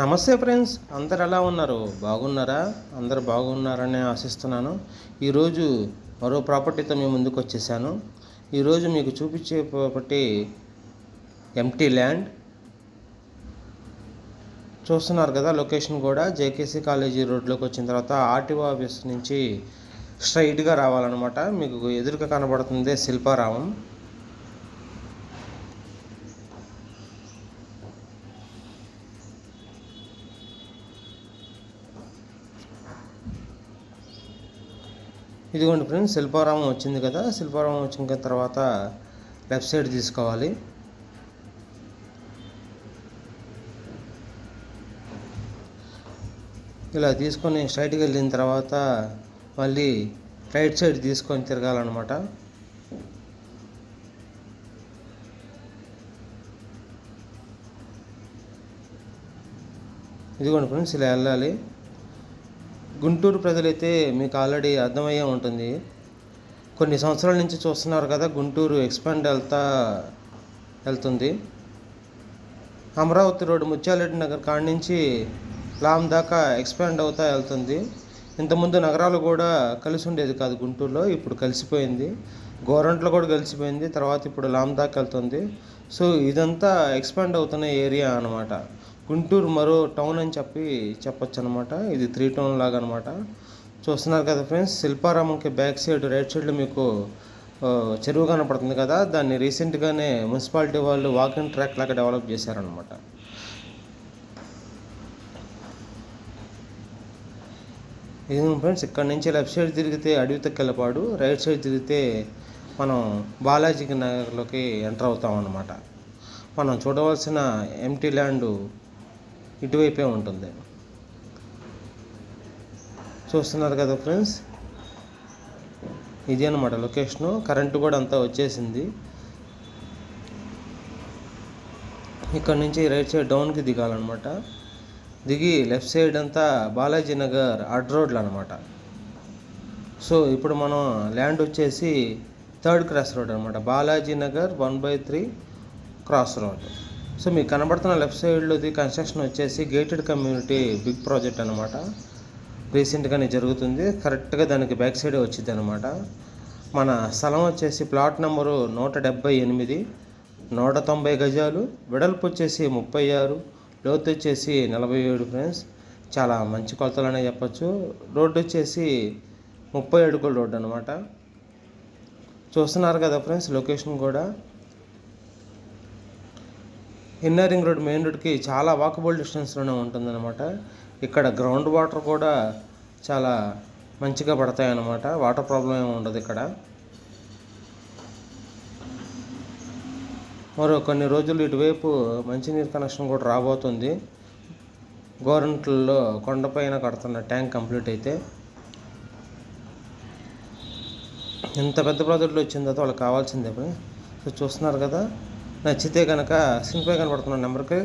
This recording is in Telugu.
నమస్తే ఫ్రెండ్స్. అందరు ఎలా ఉన్నారు? బాగున్నారా? అందరు బాగున్నారని ఆశిస్తున్నాను. ఈరోజు మరో ప్రాపర్టీతో మేము ముందుకు వచ్చేసాను. ఈరోజు మీకు చూపించే ప్రాపర్టీ ఎంటీ ల్యాండ్. చూస్తున్నారు కదా లొకేషన్ కూడా. జేకేసీ కాలేజీ రోడ్లోకి వచ్చిన తర్వాత ఆర్టీఓ ఆఫీస్ నుంచి స్ట్రైట్గా రావాలన్నమాట. మీకు ఎదురుగా కనబడుతుంది శిల్పారామం. ఇదిగోండి ఫ్రెండ్స్ శిల్పారామం వచ్చింది కదా శిల్పారామం వచ్చిన తర్వాత లెఫ్ట్ సైడ్ తీసుకోవాలి. ఇలా తీసుకొని స్ట్రైట్కి వెళ్ళిన తర్వాత మళ్ళీ రైట్ సైడ్ తీసుకొని తిరగాలన్నమాట. ఇదిగోండి ఫ్రెండ్స్ ఇలా వెళ్ళాలి. గుంటూరు ప్రజలైతే మీకు ఆల్రెడీ అర్థమయ్యే ఉంటుంది. కొన్ని సంవత్సరాల నుంచి చూస్తున్నారు కదా గుంటూరు ఎక్స్పాండ్ వెళ్తా వెళ్తుంది. అమరావతి రోడ్డు ముత్యాలరెడ్డి నగర్ కాడ నుంచి లామ్ దాకా ఎక్స్పాండ్ అవుతా వెళ్తుంది. ఇంతకుముందు నగరాలు కూడా కలిసి ఉండేది కాదు గుంటూరులో ఇప్పుడు కలిసిపోయింది. గోరంట్లో కూడా కలిసిపోయింది తర్వాత ఇప్పుడు లామ్ దాకా వెళ్తుంది. సో ఇదంతా ఎక్స్పాండ్ అవుతున్న ఏరియా అనమాట గుంటూరు మరో టౌన్ అని చెప్పి చెప్పొచ్చు అనమాట ఇది త్రీ టౌన్ లాగా అనమాట చూస్తున్నారు కదా ఫ్రెండ్స్ శిల్పారామంకి బ్యాక్ సైడ్ రైట్ సైడ్లో మీకు చెరువు కనపడుతుంది కదా దాన్ని రీసెంట్గానే మున్సిపాలిటీ వాళ్ళు వాకింగ్ ట్రాక్ లాగా డెవలప్ చేశారనమాట. ఇది ఫ్రెండ్స్ ఇక్కడ నుంచి లెఫ్ట్ సైడ్ తిరిగితే అడవి తక్కెళ్ళపాడు రైట్ సైడ్ తిరిగితే మనం బాలాజీ నగర్లోకి ఎంటర్ అవుతాం అన్నమాట మనం చూడవలసిన ఎంటీ ల్యాండ్ ఇటువైపే ఉంటుంది చూస్తున్నారు కదా ఫ్రెండ్స్? ఇది అనమాట లొకేషను. కరెంటు కూడా అంతా వచ్చేసింది. ఇక్కడ నుంచి రైట్ సైడ్ డౌన్కి దిగాలన్నమాట. దిగి లెఫ్ట్ సైడ్ అంతా బాలాజీ నగర్ అడ్ రోడ్లు అనమాట సో ఇప్పుడు మనం ల్యాండ్ వచ్చేసి థర్డ్ క్రాస్ రోడ్ అనమాట Balaji Nagar one by three cross road. So మీకు కనబడుతున్న లెఫ్ట్ సైడ్లోది కన్స్ట్రక్షన్ వచ్చేసి గేటెడ్ కమ్యూనిటీ బిగ్ ప్రాజెక్ట్ అనమాట రీసెంట్గానే జరుగుతుంది. కరెక్ట్గా దానికి బ్యాక్ సైడే వచ్చింది అనమాట మన స్థలం వచ్చేసి ప్లాట్ నెంబరు నూట డెబ్బై ఎనిమిది నూట తొంభై గజాలు వెడల్పు వచ్చేసి ముప్పై ఆరు లోతు వచ్చేసి నలభై ఏడు ఫ్రెండ్స్. చాలా మంచి కొలతలనే చెప్పొచ్చు. రోడ్డు వచ్చేసి ముప్పై అడుగుల రోడ్డు అనమాట చూస్తున్నారు కదా ఫ్రెండ్స్ లొకేషన్ కూడా. ఇన్నర్ రింగ్ రోడ్ మెయిన్ రోడ్కి చాలా వాకబుల్ డిస్టెన్స్లోనే ఉంటుందన్నమాట. ఇక్కడ గ్రౌండ్ వాటర్ కూడా చాలా మంచిగా పడతాయి అన్నమాట వాటర్ ప్రాబ్లం ఏమి ఉండదు ఇక్కడ. మరో కొన్ని రోజులు ఇటువైపు మంచినీరు కనెక్షన్ కూడా రాబోతుంది. గోరంట్లలో కొండపైన కడుతున్న ట్యాంక్ కంప్లీట్ అయితే ఎంత పెద్ద ప్రాజెక్టులు వచ్చిన తర్వాత వాళ్ళకి కావాల్సిందే. సో చూస్తున్నారు కదా. నచ్చితే కనుక స్క్రీన్పై కనబడుతున్న నెంబర్కి